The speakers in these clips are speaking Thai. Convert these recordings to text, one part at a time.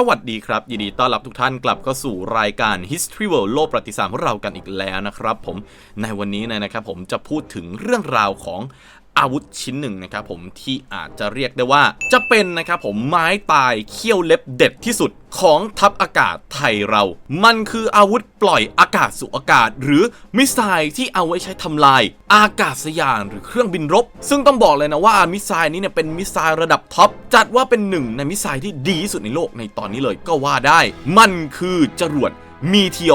สวัสดีครับ ยินดีต้อนรับทุกท่านกลับเข้าสู่รายการ History World โลกประวัติศาสตร์ของเรากันอีกแล้วนะครับผมในวันนี้เนยนะครับผมจะพูดถึงเรื่องราวของ อาวุธชิ้นหนึ่งนะครับผมที่อาจจะเรียกได้ว่า จะเป็นนะครับผมไม้ตายเขี้ยวเล็บเด็ดที่สุดของทัพอากาศไทยเรา มันคืออาวุธปล่อยอากาศสู่อากาศ หรือมิสไซล์ที่เอาไว้ใช้ทำลาย อากาศยานหรือเครื่องบินรบ ซึ่งต้องบอกเลยนะว่ามิสไซล์นี้เนี่ยเป็นมิสไซล์ระดับท็อปจัดว่าเป็นหนึ่งในมิสไซล์ที่ดีที่สุดในโลกในตอนนี้เลยก็ว่าได้ มันคือจรวด มีทีอ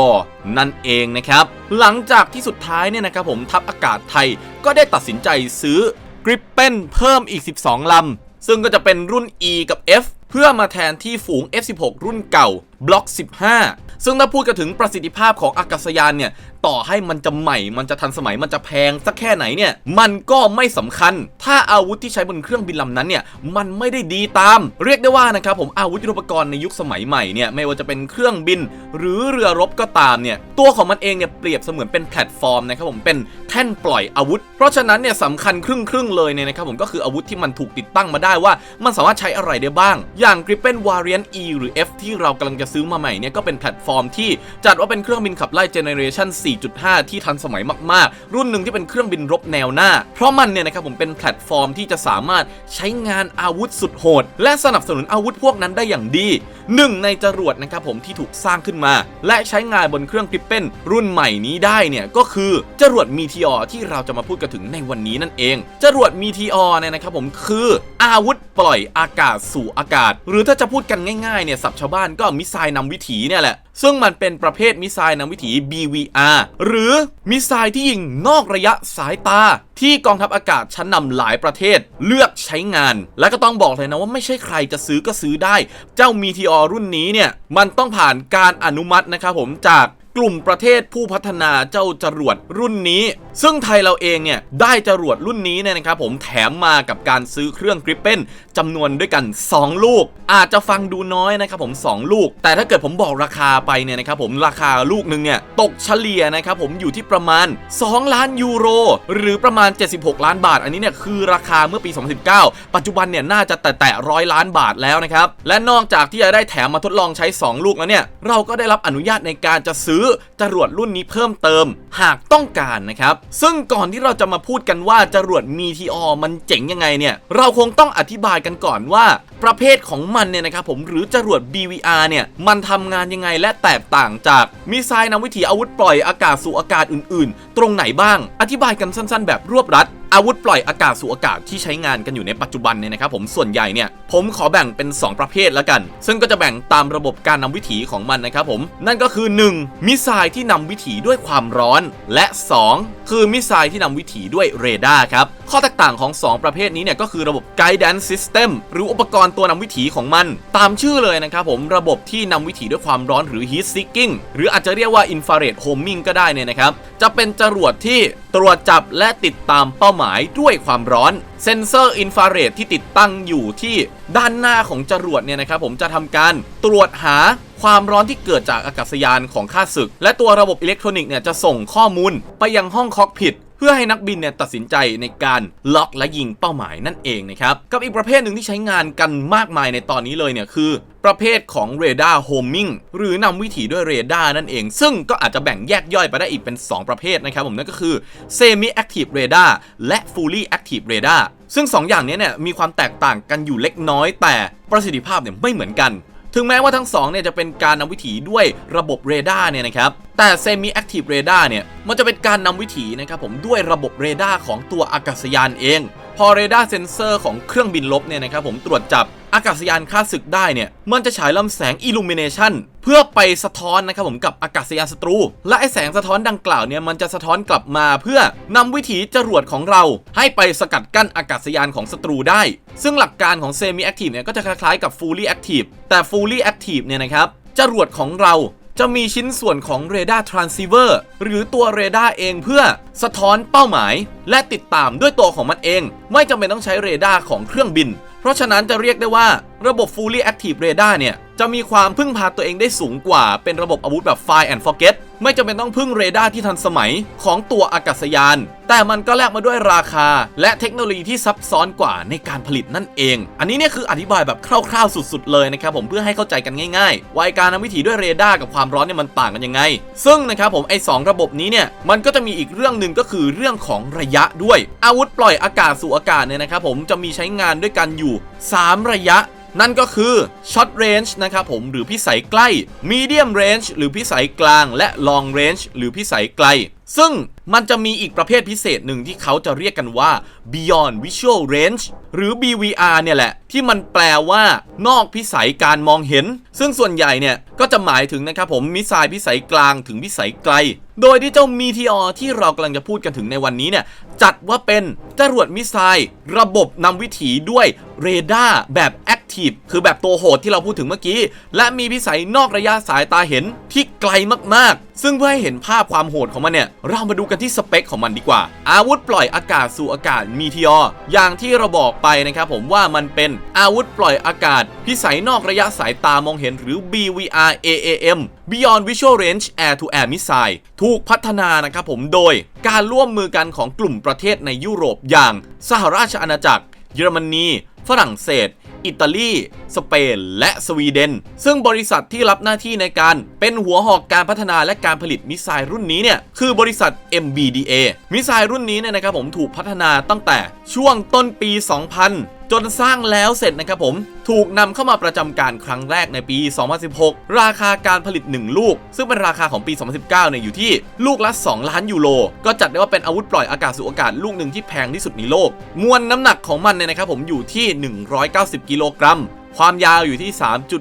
นั่นเองนะครับ หลังจากที่สุดท้ายเนี่ยนะครับผมทัพอากาศไทยก็ได้ตัดสินใจซื้อกริปเปนเพิ่มอีก 12 ลำ ซึ่งก็จะเป็นรุ่น E กับ F เพื่อมาแทนที่ฝูง F16 รุ่นเก่าบล็อก 15 ซึ่งถ้าพูดกันถึงประสิทธิภาพของอากาศยานเนี่ยต่อให้มันจะใหม่ มันจะทันสมัย มันจะแพงสักแค่ไหนเนี่ย มันก็ไม่สำคัญ ถ้าอาวุธที่ใช้บนเครื่องบินลำนั้นเนี่ย มันไม่ได้ดีตาม เรียกได้ว่านะครับผม อาวุธยุทโธปกรณ์ในยุคสมัยใหม่เนี่ย ไม่ว่าจะเป็นเครื่องบิน หรือเรือรบก็ตามเนี่ย ตัวของมันเองเนี่ยเปรียบเสมือนเป็นแพลตฟอร์มนะครับผม เป็นแท่นปล่อยอาวุธ เพราะฉะนั้นเนี่ยสำคัญครึ่งครึ่งๆเลยเนี่ยนะครับผม ก็คืออาวุธที่มันถูกติดตั้งมาได้ว่า มันสามารถใช้อะไรได้บ้าง อย่าง Gripen Variant E หรือ F ที่เรากำลังจะซื้อมาใหม่เนี่ย ก็เป็นแพลตฟอร์มที่จัดว่าเป็นเครื่องบินขับไล่เจเนเรชัน4.5 ที่ทันสมัยมากๆ รุ่นหนึ่งที่เป็นเครื่องบินรบแนวหน้า เพราะมันเนี่ยนะครับผมเป็นแพลตฟอร์มที่จะสามารถใช้งานอาวุธสุดโหด และสนับสนุนอาวุธพวกนั้นได้อย่างดีหนึ่งในจรวดนะครับผมที่ถูกสร้างขึ้นมา และใช้งานบนเครื่องกริปเปนรุ่นใหม่นี้ได้เนี่ยก็คือจรวดมีทีออที่เราจะมาพูดกันถึงในวันนี้นั่นเองจรวดมีทีออเนี่ยนะครับผมคืออาวุธปล่อยอากาศสู่อากาศ หรือถ้าจะพูดกันง่ายๆเนี่ยสับชาวบ้านก็มิสไซล์นำวิถีเนี่ยแหละซึ่งมันเป็นประเภทมิสไซล์นำวิถี BVR หรือมิสไซล์ที่ยิงนอกระยะสายตา ที่กองทัพอากาศชั้นนำหลายประเทศเลือกใช้งาน และก็ต้องบอกเลยนะว่าไม่ใช่ใครจะซื้อก็ซื้อได้ เจ้ามีทีอรุ่นนี้เนี่ย มันต้องผ่านการอนุมัตินะครับผมจากกลุ่มประเทศผู้พัฒนาเจ้าจรวดรุ่นนี้ ซึ่งไทยเราเองเนี่ย ได้จรวดรุ่นนี้เนี่ยนะครับผมแถมมากับการซื้อเครื่องกริปเปนจำนวนด้วยกัน 2 ลูก อาจจะฟังดูน้อยนะครับผม 2 ลูก แต่ถ้าเกิดผมบอกราคาไปเนี่ยนะครับผมราคาลูกหนึ่งเนี่ยตกเฉลี่ยนะครับผมอยู่ที่ประมาณ 2 ล้านยูโร หรือประมาณ 76 ล้านบาท อันนี้เนี่ยคือราคาเมื่อปี 2019 ปัจจุบันเนี่ยน่าจะแตะร้อยล้านบาทแล้วนะครับและนอกจากที่จะได้แถมมาทดลองใช้ 2 ลูกแล้วเนี่ยเราก็ได้รับอนุญาตในการจะซื้อซื้อจรวดรุ่นนี้เพิ่มเติม หากต้องการนะครับซึ่งก่อนที่เราจะมาพูดกันว่าจรวดมีทีอมันเจ๋งยังไงเนี่ยเราคงต้องอธิบายกันก่อนว่า ประเภทของมันเนี่ยนะครับผมหรือจรวด BVR เนี่ยมันทำงานยังไงและแตกต่างจากมิไซล์นำวิถีอาวุธปล่อยอากาศสู่อากาศอื่นๆ ตรงไหนบ้าง อธิบายกันสั้น ๆ แบบรวบรัด อาวุธปล่อยอากาศสู่อากาศที่ใช้งานกันอยู่ในปัจจุบันเนี่ยนะครับผมส่วนใหญ่เนี่ยผมขอแบ่งเป็น 2 ประเภทแล้วกัน ซึ่งก็จะแบ่งตามระบบการนำวิถีของมันนะครับผม นั่นก็คือ 1. มิสไซล์ที่นำวิถีด้วยความร้อน และ 2. คือมิสไซล์ที่นำวิถีด้วยเรดาร์ครับ ข้อแตกต่างของ 2 ประเภทนี้เนี่ยก็คือระบบ Guidance System หรืออุปกรณ์ตัวนำวิถีของมัน ตามชื่อเลยนะครับผมระบบที่นำวิถีด้วยความร้อนหรือ Heat Seeking หรืออาจจะเรียกว่า Infrared Homing ก็ได้เนี่ยนะครับจะเป็นจรวดที่ตรวจจับและติดตามเป้าหมายด้วยความร้อน เซนเซอร์อินฟราเรดที่ติดตั้งอยู่ที่ด้านหน้าของจรวดเนี่ยนะครับผมจะทำการตรวจหาความร้อนที่เกิดจากอากาศยานของข้าศึก และตัวระบบอิเล็กทรอนิกส์เนี่ยจะส่งข้อมูลไปยังห้องคอกพิทเพื่อให้นักบินเนี่ยตัดสินใจในการล็อกและยิงเป้าหมายนั่นเองนะครับ กับอีกประเภทหนึ่งที่ใช้งานกันมากมายในตอนนี้เลยเนี่ยคือ ประเภทของเรดาร์โฮมมิงหรือนำวิถีด้วยเรดาร์นั่นเอง ซึ่งก็อาจจะแบ่งแยกย่อยไปได้อีกเป็น 2 ประเภทนะครับผมนั่นก็คือ Semi Active Radar และ Fully Active Radar ซึ่ง2อย่างนี้เนี่ยมีความแตกต่างกันอยู่เล็กน้อย แต่ประสิทธิภาพเนี่ยไม่เหมือนกันถึงแม้ว่าทั้งสองเนี่ยจะเป็นการนำวิถีด้วยระบบเรดาร์เนี่ยนะครับ แต่ Semi Active Radar เนี่ย มันจะเป็นการนำวิถีนะครับผมด้วยระบบเรดาร์ของตัวอากาศยานเอง พอเรดาร์เซนเซอร์ของเครื่องบินลบเนี่ยนะครับผมตรวจจับ อากาศยานค่าศึกได้เนี่ย มันจะฉายลำแสง Illumination เพื่อไปสะท้อนนะครับผมกับอากาศยานศัตรู และไอแสงสะท้อนดังกล่าวเนี่ยมันจะสะท้อนกลับมาเพื่อนำวิถีจรวดของเรา ให้ไปสกัดกั้นอากาศยานของศัตรูได้ ซึ่งหลักการของ Semi Active เนี่ยก็จะคล้ายๆกับ Fully Active แต่ Fully Active เนี่ยนะครับจรวดของเราจะมีชิ้นส่วนของเรดาร์ทรานซีเวอร์หรือตัวเรดาร์เองเพื่อสะท้อนเป้าหมาย และติดตามด้วยตัวของมันเอง ไม่จำเป็นต้องใช้เรดาร์ของเครื่องบิน เพราะฉะนั้นจะเรียกได้ว่าระบบ Fully Active Radar เนี่ย จะมีความพึ่งพาตัวเองได้สูงกว่าเป็นระบบอาวุธแบบ Fire and Forget ไม่จำเป็นต้องพึ่งเรดาร์ที่ทันสมัยของตัวอากาศยาน แต่มันก็แลกมาด้วยราคา และเทคโนโลยีที่ซับซ้อนกว่าในการผลิตนั่นเอง อันนี้เนี่ยคืออธิบายแบบคร่าวๆสุด ๆ เลยนะครับผมเพื่อให้เข้าใจกันง่ายๆว่าการนำวิถีด้วยเรดาร์กับความร้อนเนี่ยมันต่างกันยังไง ซึ่งนะครับผมไอ้สองระบบนี้เนี่ยมันก็จะมีอีกเรื่องหนึ่งก็คือเรื่องของระยะด้วย อาวุธปล่อยอากาศสู่อากาศเนี่ยนะครับผมจะมีใช้งานด้วยกันอยู่ 3 ระยะ นั่นก็คือ Short Range นะครับผมหรือพิสัยใกล้ Medium Range หรือพิสัยกลางและ Long Range หรือพิสัยไกล ซึ่งมันจะมีอีกประเภทพิเศษหนึ่งที่เขาจะเรียกกันว่า Beyond Visual Range หรือ BVR เนี่ยแหละ ที่มันแปลว่านอกพิสัยการมองเห็น ซึ่งส่วนใหญ่เนี่ย ก็จะหมายถึงนะครับผมมิสไซล์พิสัยกลางถึงพิสัยไกล โดยที่เจ้ามีทีอที่เรากำลังจะพูดกันถึงในวันนี้เนี่ย จัดว่าเป็นจรวดมิสไซล์ระบบนำวิถีด้วยเรดาร์แบบแอค ทีฟคือแบบตัวโหดที่เราพูดถึงเมื่อกี้ และมีพิสัยนอกระยะสายตาเห็นที่ไกลมากๆ ซึ่งเพื่อให้เห็นภาพความโหดของมันเนี่ย เรามาดูกันที่สเปคของมันดีกว่า อาวุธปล่อยอากาศสู่อากาศมีทีออย่างที่เราบอกไปนะครับผมว่ามันเป็นอาวุธปล่อยอากาศ พิสัยนอกระยะสายตามองเห็นหรือ BVR AAM Beyond Visual Range Air to Air Missile ถูกพัฒนานะครับผมโดยการร่วมมือกันของกลุ่มประเทศในยุโรปอย่าง สหราชอาณาจักร เยอรมนี ฝรั่งเศส อิตาลี สเปน และสวีเดน ซึ่งบริษัทที่รับหน้าที่ในการเป็นหัวหอกการพัฒนาและการผลิตมิสไซล์รุ่นนี้เนี่ยคือบริษัท MBDA มิสไซล์รุ่นนี้เนี่ยนะครับผมถูกพัฒนาตั้งแต่ช่วงต้นปี 2000 จนสร้างแล้วเสร็จนะครับผม ถูกนำเข้ามาประจำการครั้งแรกในปี 2016 ราคาการผลิต 1 ลูก ซึ่งเป็นราคาของปี 2019 เนี่ยอยู่ที่ลูกละ 2 ล้านยูโร ก็จัดได้ว่าเป็นอาวุธปล่อยอากาศสู่อากาศลูกหนึ่งที่แพงที่สุดในโลก มวลน้ำหนักของมันเนี่ยนะครับผมอยู่ที่ 190 กิโลกรัม ความยาวอยู่ที่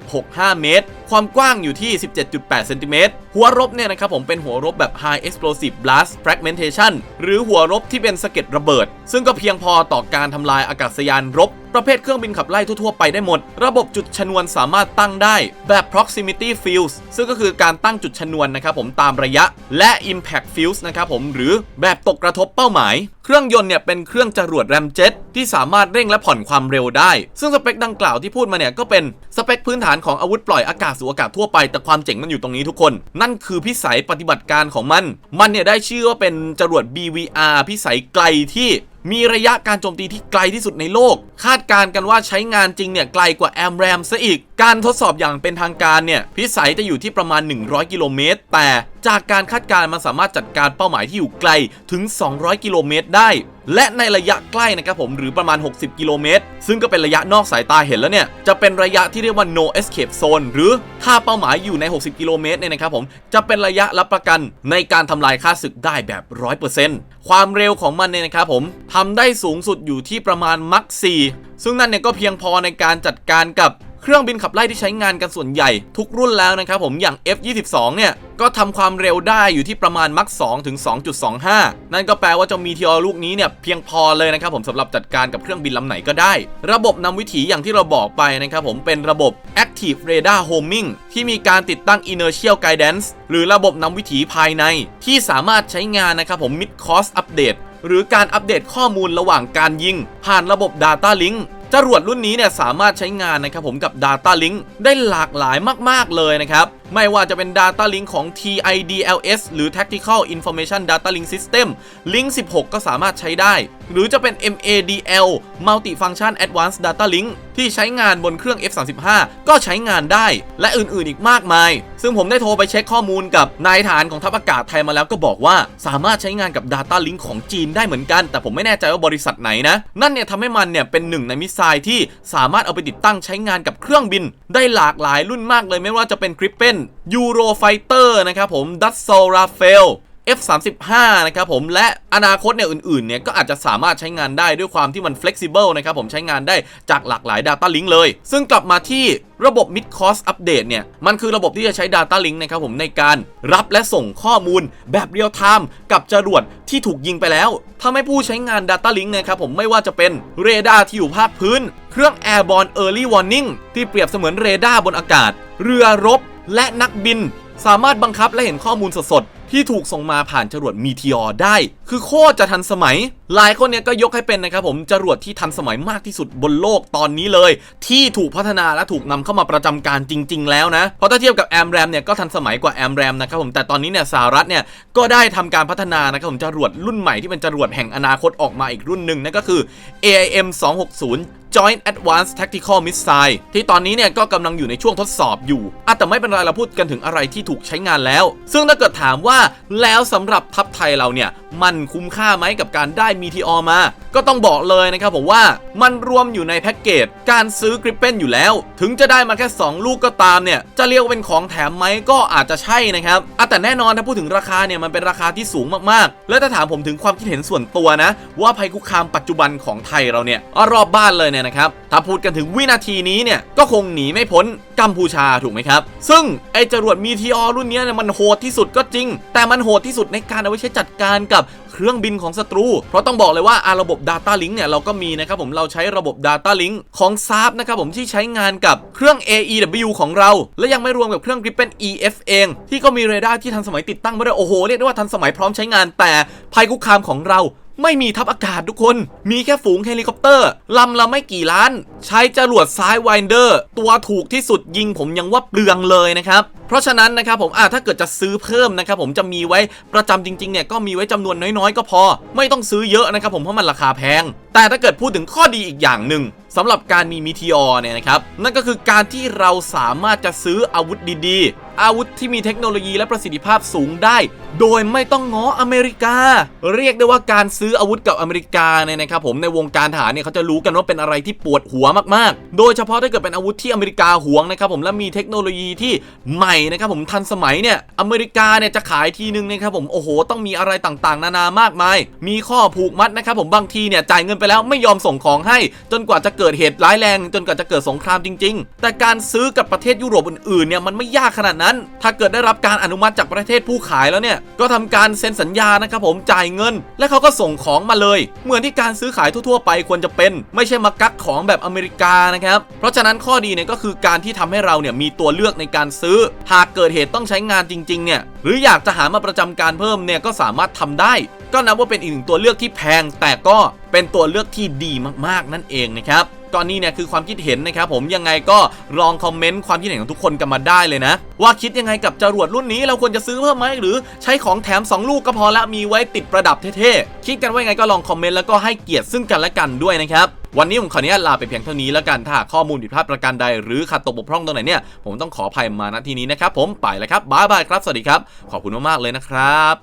3.65 เมตร ความกว้างอยู่ที่ 17.8 เซนติเมตร หัวรบเนี่ยนะครับผมเป็นหัวรบแบบ High Explosive Blast Fragmentation หรือหัวรบที่เป็นสะเก็ดระเบิด ซึ่งก็เพียงพอต่อการทำลายอากาศยานรบ ประเภทเครื่องบินขับไล่ทั่วๆไปได้หมด ระบบจุดชนวนสามารถตั้งได้แบบ proximity fuse ซึ่งก็คือการตั้งจุดชนวนนะครับผมตามระยะ และ impact fuse นะครับผมหรือแบบตกกระทบเป้าหมาย เครื่องยนต์เนี่ยเป็นเครื่องจรวดแรมเจ็ตที่สามารถเร่งและผ่อนความเร็วได้ ซึ่งสเปคดังกล่าวที่พูดมาเนี่ยก็เป็นสเปคพื้นฐานของอาวุธปล่อยอากาศสู่อากาศทั่วไป แต่ความเจ๋งมันอยู่ตรงนี้ทุกคน นั่นคือพิสัยปฏิบัติการของมัน มันเนี่ยได้ชื่อว่าเป็นจรวด BVR พิสัยไกลที่มีระยะการโจมตีที่ไกลที่สุดในโลก คาดการณ์กันว่าใช้งานจริงเนี่ยไกลกว่าแอมแรมซะอีก การทดสอบอย่างเป็นทางการเนี่ย พิสัยจะอยู่ที่ประมาณ 100 กิโลเมตร แต่จากการคาดการณ์มันสามารถจัดการเป้าหมายที่อยู่ไกลถึง 200 กิโลเมตรได้ และในระยะใกล้นะครับผมหรือประมาณ 60 กิโลเมตร ซึ่งก็เป็นระยะนอกสายตาเห็นแล้วเนี่ย จะเป็นระยะที่เรียกว่า no escape zone หรือถ้าเป้าหมายอยู่ใน 60 กิโลเมตรเนี่ยนะครับผมจะเป็นระยะรับประกันในการทำลายค่าศึกได้แบบ 100%ความเร็วของมันเนี่ยนะครับผมทำได้สูงสุดอยู่ที่ประมาณมัก4ซึ่งนั่นเนี่ยก็เพียงพอในการจัดการกับ เครื่องบินขับไล่ที่ใช้งานกันส่วนใหญ่ทุกรุ่นแล้วนะครับผมอย่าง F22 เนี่ยก็ทำความเร็วได้อยู่ที่ประมาณมัก2ถึง 2.25 นั่นก็แปลว่าเจ้ามีทีอลูกนี้เนี่ยเพียงพอเลยนะครับผมสำหรับจัดการกับเครื่องบินลำไหนก็ได้ ระบบนำวิถีอย่างที่เราบอกไปนะครับผมเป็นระบบ Active Radar Homing ที่มีการติดตั้ง Inertial Guidance หรือระบบนำวิถีภายใน ที่สามารถใช้งานนะครับผม Mid Course Update หรือการอัปเดตข้อมูลระหว่างการยิง ผ่านระบบ Data Link จรวดรุ่นนี้เนี่ยสามารถใช้งานนะครับผมกับ Data Link ได้หลากหลายมาก ๆ เลยนะครับ ไม่ว่าจะเป็น Data Link ของ TIDLS หรือ Tactical Information Data Link System Link 16 ก็สามารถใช้ได้ หรือจะเป็น MADL Multifunction Advanced Data Link ที่ใช้งานบนเครื่อง F35 ก็ใช้งานได้ และอื่นๆอีกมากมาย ซึ่งผมได้โทรไปเช็คข้อมูลกับนายฐานของทัพอากาศไทยมาแล้วก็บอกว่าสามารถใช้งานกับ Data Link ของจีนได้เหมือนกัน แต่ผมไม่แน่ใจว่าบริษัทไหนนะ นั่นเนี่ยทำให้มันเนี่ยเป็นหนึ่งในมิสไซล์ที่สามารถเอาไปติดตั้งใช้งานกับเครื่องบิน ได้หลากหลายรุ่นมากเลยไม่ว่าจะเป็น Gripen Eurofighter นยูโรไฟเตอร์นะครับผม Dassault Rafale F35 นะครับผมและอนาคตเนี่ยอื่นๆเนี่ยก็อาจจะสามารถใช้งานได้ด้วยความที่มัน flexible นะครับผมใช้งานได้จากหลากหลาย Data Link เลย ซึ่งกลับมาที่ระบบ Mid Course Update เนี่ย มันคือระบบที่จะใช้ Data Link นะครับผมในการรับและส่งข้อมูลแบบเรียลไทม์กับจรวดที่ถูกยิงไปแล้วทำให้ผู้ใช้งาน Data Link นะครับผมไม่ว่าจะเป็นเรดาร์ที่อยู่ภาคพื้น เครื่อง Airborne Early Warning ที่เปรียบเสมือนเรดาร์บนอากาศ เรือรบ และนักบินสามารถบังคับและเห็นข้อมูลสดๆ ที่ถูกส่งมาผ่านจรวดมีเทีออได้ คือโคตรจะทันสมัย หลายคนเนี่ยก็ยกให้เป็นนะครับผมจรวดที่ทันสมัยมากที่สุดบนโลกตอนนี้เลย ที่ถูกพัฒนาและถูกนำเข้ามาประจำการจริง ๆ แล้วนะ เพราะถ้าเทียบกับแอมแรมเนี่ยก็ทันสมัยกว่าแอมแรมนะครับผมแต่ตอนนี้เนี่ยสหรัฐเนี่ยก็ได้ทำการพัฒนานะครับผมจรวดรุ่นใหม่ที่เป็นจรวดแห่งอนาคตออกมาอีกรุ่นหนึ่งนั่นก็คือ AIM 260 Joint Advanced Tactical Missile ที่ตอนนี้เนี่ยก็กำลังอยู่ในช่วงทดสอบอยู่อะแต่ไม่เป็นไรเราพูดกันถึงอะไรที่ถูกใช้งานแล้ว ซึ่งถ้าเกิดถามว่าแล้วสำหรับทัพไทยเราเนี่ยมันคุ้มค่าไหมกับการได้มีทีออมา ก็ต้องบอกเลยนะครับผมว่ามันรวมอยู่ในแพ็กเกจการซื้อกริปเปนอยู่แล้ว ถึงจะได้มาแค่ 2 ลูกก็ตามเนี่ย จะเรียกว่าเป็นของแถมไหมก็อาจจะใช่นะครับอะแต่แน่นอนถ้าพูดถึงราคาเนี่ยมันเป็นราคาที่สูงมากๆ และถ้าถามผมถึงความคิดเห็นส่วนตัวนะ ว่าภัยคุกคามปัจจุบันของไทยเราเนี่ยรอบบ้านเลยเนี่ยนะครับถ้าพูดกันถึงวินาทีนี้เนี่ยก็คงหนีไม่พ้น กัมพูชาถูกไหมครับ ซึ่งไอจรวดมีทีออรุ่นนี้เนี่ยมันโหดที่สุดก็จริง แต่มันโหดที่สุดในการเอาไว้ใช้จัดการกับเครื่องบินของศัตรู เพราะต้องบอกเลยว่าอะระบบ Data Link เนี่ยเราก็มีนะครับผมเราใช้ระบบ Data Link ของซา p นะครับผมที่ใช้งานกับเครื่อง AEW ของเรา และยังไม่รวมกับเครื่อง Gripen EF เอง ที่ก็มีเรดาร์ที่ทันสมัยติดตั้งมาด้วยโอ้โหเรียกได้ว่าทันสมัยพร้อมใช้งานแต่ภัยคุกคามของเรา ไม่มีทัพอากาศทุกคน มีแค่ฝูงเฮลิคอปเตอร์ลำละไม่กี่ล้าน ใช้จรวดซ้ายไวเดอร์ ตัวถูกที่สุดยิงผมยังว่าเปลืองเลยนะครับ เพราะฉะนั้นนะครับผมอ่าถ้าเกิดจะซื้อเพิ่มนะครับผมจะมีไว้ประจำจริงๆเนี่ยก็มีไว้จำนวนน้อยๆ ก็พอ ไม่ต้องซื้อเยอะนะครับผมเพราะมันราคาแพง แต่ถ้าเกิดพูดถึงข้อดีอีกอย่างหนึ่งสำหรับการมีมิทีออเนี่ยนะครับนั่นก็คือการที่เราสามารถจะซื้ออาวุธดีๆ อาวุธที่มีเทคโนโลยีและประสิทธิภาพสูงได้ โดยไม่ต้องง้ออเมริกา เรียกได้ว่าการซื้ออาวุธกับอเมริกาเนี่ยนะครับผมในวงการทหารเนี่ยเขาจะรู้กันว่าเป็นอะไรที่ปวดหัวมากๆ โดยเฉพาะถ้าเกิดเป็นอาวุธที่อเมริกาหวงนะครับผมและมีเทคโนโลยีที่ใหม่นะครับผมทันสมัยเนี่ยอเมริกาเนี่ยจะขายทีนึงนะครับผมโอ้โหต้องมีอะไรต่างๆ นานามากมาย มีข้อผูกมัดนะครับผมบางทีเนี่ยจ่ายเงินไปแล้วไม่ยอมส่งของให้ จนกว่าจะเกิดเหตุร้ายแรง จนกว่าจะเกิดสงครามจริง ๆ แต่การซื้อกับประเทศยุโรปอื่นๆเนี่ยมันไม่ยากขนาดนั้น ถ้าเกิดได้รับการอนุมัติจากประเทศผู้ขายแล้วเนี่ยก็ทำการเซ็นสัญญานะครับผมจ่ายเงิน และเขาก็ส่งของมาเลย เหมือนที่การซื้อขายทั่วๆ ไปควรจะเป็น ไม่ใช่มากักของแบบอเมริกานะครับเพราะฉะนั้นข้อดีเนี่ยก็คือการที่ทำให้เราเนี่ยมีตัวเลือกในการซื้อหากเกิดเหตุต้องใช้งานจริงๆเนี่ยหรืออยากจะหามาประจำการเพิ่มเนี่ยก็สามารถทำได้ ก็นับว่าเป็นอีกหนึ่งตัวเลือกที่แพงแต่ก็เป็นตัวเลือกที่ดีมากๆนั่นเองนะครับ ก่อนนี้เนี่ยคือความคิดเห็นนะครับผมยังไงก็ลองคอมเมนต์ความคิดเห็นของทุกคนกันมาได้เลยนะ ว่าคิดยังไงกับจรวดรุ่นนี้เราควรจะซื้อเพิ่มไหมหรือใช้ของแถม 2 ลูกก็พอละมีไว้ติดประดับเท่ๆคิดกันว่ายังไงก็ลองคอมเมนต์แล้วก็ให้เกียรติซึ่งกันและกันด้วยนะครับวันนี้ผมขออนุญาตลาไปเพียงเท่านี้แล้วกันถ้าข้อมูลผิดพลาดประการใดหรือขาดตกบกพร่องตรงไหนเนี่ยผมต้องขออภัยมาณที่นี้นะครับผมไปแล้วครับบ๊ายบายครับสวัสดีครับ ขอบคุณมากๆเลยนะครับ